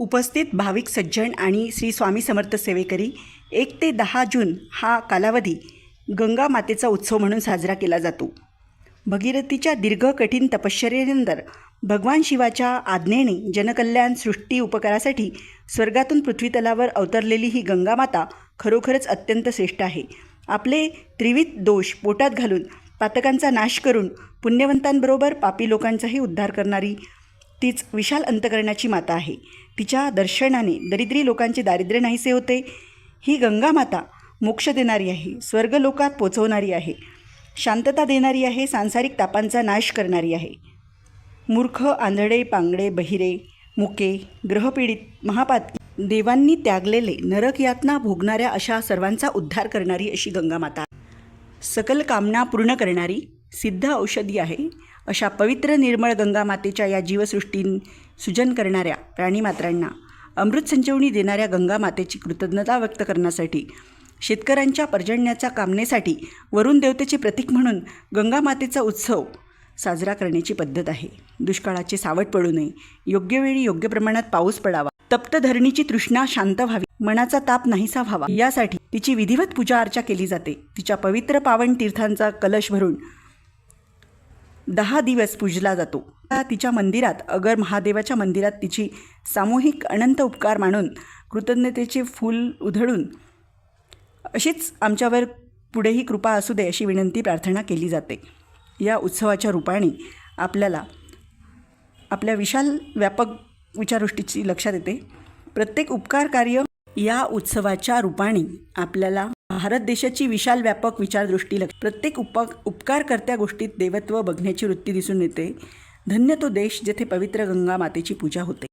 उपस्थित भाविक सज्जन आणि श्री स्वामी समर्थ सेवेकरी एक ते दहा जून हा कालावधी गंगा मातेचा उत्सव म्हणून साजरा केला जातो. भगीरथीच्या दीर्घ कठीण तपश्चर्येनंतर भगवान शिवाच्या आज्ञेने जनकल्याण सृष्टी उपकारासाठी स्वर्गातून पृथ्वीतलावर अवतरलेली ही गंगामाता खरोखरच अत्यंत श्रेष्ठ आहे. आपले त्रिविध दोष पोटात घालून पातकांचा नाश करून पुण्यवंतांबरोबर पापी लोकांचाही उद्धार करणारी तीच विशाल अंतकरणाची माता आहे. तिच्या दर्शनाने दरिद्री लोकांचे दारिद्र्य नाहीसे होते. ही गंगा माता मोक्ष देणारी आहे स्वर्गलोकात पोचवणारी आहे शांतता देणारी आहे सांसारिक तापांचा नाश करणारी आहे. मूर्ख आंधळे पांगडे बहिरे मुके ग्रहपीडित महापात देवांनी त्यागलेले नरक यातना भोगणाऱ्या अशा सर्वांचा उद्धार करणारी अशी गंगामाता. सकल कामना पूर्ण करणारी सिद्ध औषधी आहे. अशा पवित्र निर्मळ गंगामातेच्या या जीवसृष्टीन सुजन करणाऱ्या प्राणीमात्रांना अमृत संजीवनी देणाऱ्या गंगामातेची कृतज्ञता व्यक्त करण्यासाठी शेतकऱ्यांच्या पर्जन्याच्या कामनेसाठी वरुण देवतेचे प्रतीक म्हणून गंगामातेचा उत्सव साजरा करण्याची पद्धत आहे. दुष्काळाचे सावट पडू नये. योग्य वेळी योग्य प्रमाणात पाऊस पडावा. तप्त धरणीची तृष्णा शांत व्हावी. मनाचा ताप नाहीसा व्हावा. यासाठी तिची विधिवत पूजा अर्चा केली जाते. तिच्या पवित्र पावन तीर्थांचा कलश भरून दहा दिवस पूजला जातो. तिच्या मंदिरात अगर महादेवाच्या मंदिरात तिची सामूहिक अनंत उपकार मानून कृतज्ञतेचे फूल उधळून अशीच आमच्यावर पुढेही कृपा असू दे अशी विनंती प्रार्थना केली जाते. या उत्सवाच्या रूपाने आपल्याला आपल्या विशाल व्यापक विचारदृष्टीची लक्षात येते. प्रत्येक उपकार कार्य या उत्सवाच्या रूपाने आपल्याला भारत देशाची विशाल व्यापक विचारदृष्टी लक्ष प्रत्येक उप उपकारकर्त्या गोष्टीत देवत्व बघण्याची वृत्ती दिसून येते. धन्य तो देश जेथे पवित्र गंगा मातेची पूजा होते.